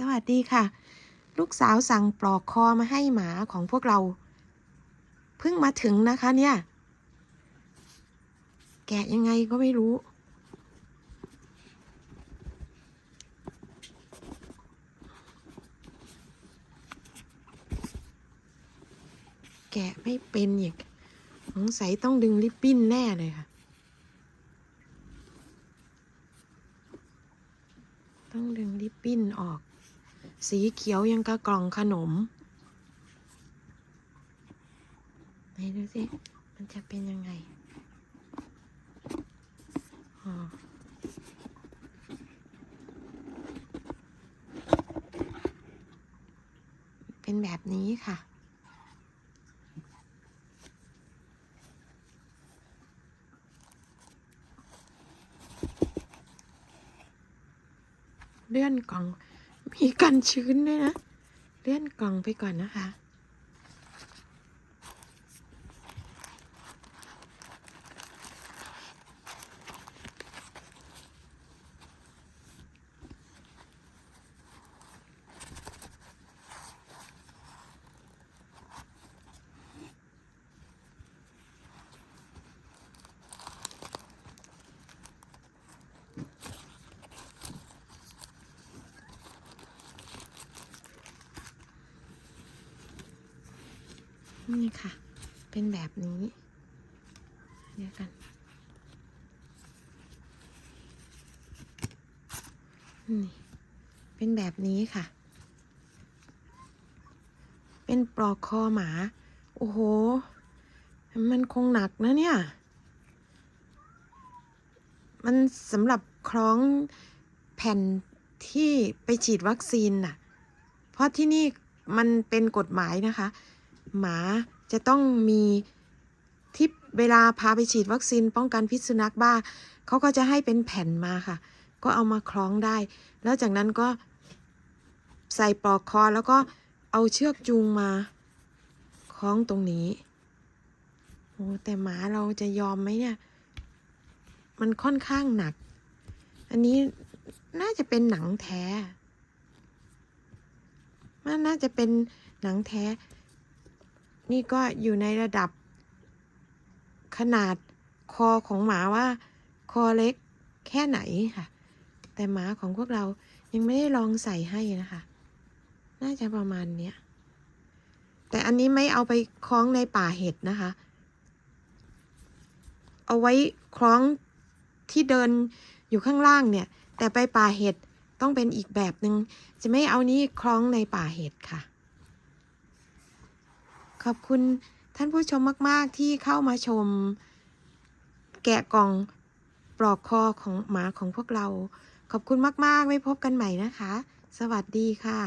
สวัสดีค่ะ ลูกสาวสั่งปลอกคอมาให้หมาของพวกเรา เพิ่งมาถึงนะคะเนี่ย แกะยังไงก็ไม่รู้ แกะไม่เป็นอีกสงสัยต้องดึงริบบิ้นแน่เลยค่ะต้องดึงริบบิ้นออก สีเขียวยังกระกล่องขนมไหนดูสิ มันจะเป็นยังไงเป็นแบบนี้ค่ะเลื่อนกล่อง มีกันชื้นด้วยนะ เลื่อนกล่องไปก่อนนะคะ นี่ค่ะ เป็นแบบนี้เดียวกัน นี่ เป็นแบบนี้ค่ะ เป็นปลอกคอหมา โอ้โห มันคงหนักนะเนี่ย มันสำหรับคล้องแผ่นที่ไปฉีดวัคซีนน่ะ เพราะที่นี่มันเป็นกฎหมายนะคะ หมาจะต้องมีที่เวลาพาไปฉีดวัคซีนป้องกันพิษสุนัขบ้าเขาก็จะให้เป็นแผ่นมาค่ะ ก็เอามาคล้องได้ แล้วจากนั้นก็ใส่ปลอกคอแล้วก็เอาเชือกจูงมาคล้องตรงนี้โอ้แต่หมาเราจะยอมไหมเนี่ย มันค่อนข้างหนัก อันนี้น่าจะเป็นหนังแท้ มันน่าจะเป็นหนังแท้ นี่ก็อยู่ในระดับ ขนาดคอของหมาว่า คอเล็กแค่ไหนค่ะ แต่หมาของพวกเรายังไม่ได้ลองใส่ให้นะคะ น่าจะประมาณเนี้ย แต่อันนี้ไม่เอาไปคล้องในป่าเห็ดนะคะ เอาไว้คล้องที่เดินอยู่ข้างล่างเนี่ย แต่ไปป่าเห็ดต้องเป็นอีกแบบหนึง่งจะไม่เอานี้คล้องในป่าเห็ดค่ะ ขอบคุณท่านผู้ชมมาก ๆ ที่เข้ามาชม แกะกล่องปลอกคอของหมาของพวกเรา ขอบคุณมาก ๆ ไว้พบกันใหม่นะคะ สวัสดีค่ะ